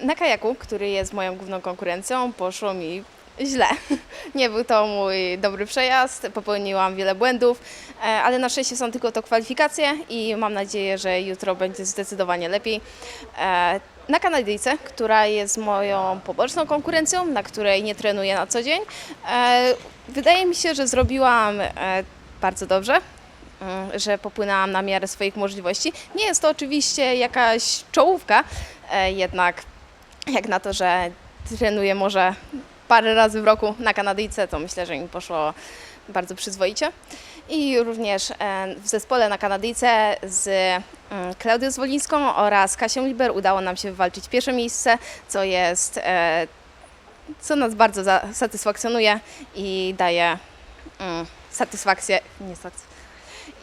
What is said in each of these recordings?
Na kajaku, który jest moją główną konkurencją, poszło mi źle. Nie był to mój dobry przejazd, popełniłam wiele błędów, e, ale na szczęście są tylko to kwalifikacje i mam nadzieję, że jutro będzie zdecydowanie lepiej. E, Na Kanadyjce, która jest moją poboczną konkurencją, na której nie trenuję na co dzień, e, wydaje mi się, że zrobiłam bardzo dobrze mm, że popłynęłam na miarę swoich możliwości. Nie jest to oczywiście jakaś czołówka, jednak jak na to, że trenuję może parę razy w roku na Kanadyjce, to myślę, że mi poszło bardzo przyzwoicie. I również e, w zespole na Kanadyjce z mm, Klaudią Zwolińską oraz Kasią Liber udało nam się wywalczyć pierwsze miejsce, co jest, e, co nas bardzo satysfakcjonuje i daje mm, satysfakcję, nie satysfakcję,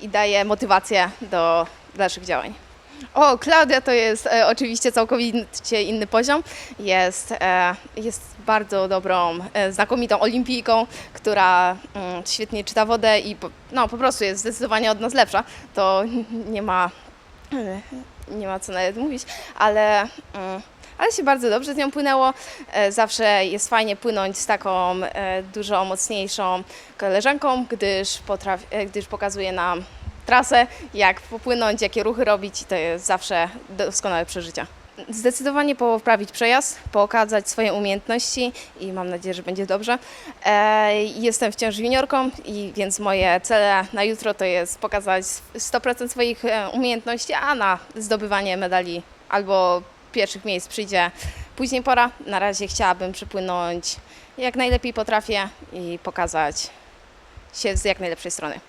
i daje motywację do dalszych działań. O, Klaudia to jest e, oczywiście całkowicie inny poziom. Jest, e, jest bardzo dobrą, e, znakomitą olimpijką, która mm, świetnie czyta wodę i po, no, po prostu jest zdecydowanie od nas lepsza. To nie ma, e, nie ma co nawet mówić, ale, mm, ale się bardzo dobrze z nią płynęło. E, zawsze jest fajnie płynąć z taką e, dużo mocniejszą koleżanką, gdyż, potraf, e, gdyż pokazuje nam trasę, jak popłynąć, jakie ruchy robić i to jest zawsze doskonałe przeżycie. Zdecydowanie poprawić przejazd, pokazać swoje umiejętności i mam nadzieję, że będzie dobrze. E, jestem wciąż juniorką i więc moje cele na jutro to jest pokazać 100% swoich e, umiejętności, a na zdobywanie medali albo pierwszych miejsc przyjdzie później pora. Na razie chciałabym przypłynąć jak najlepiej potrafię i pokazać się z jak najlepszej strony.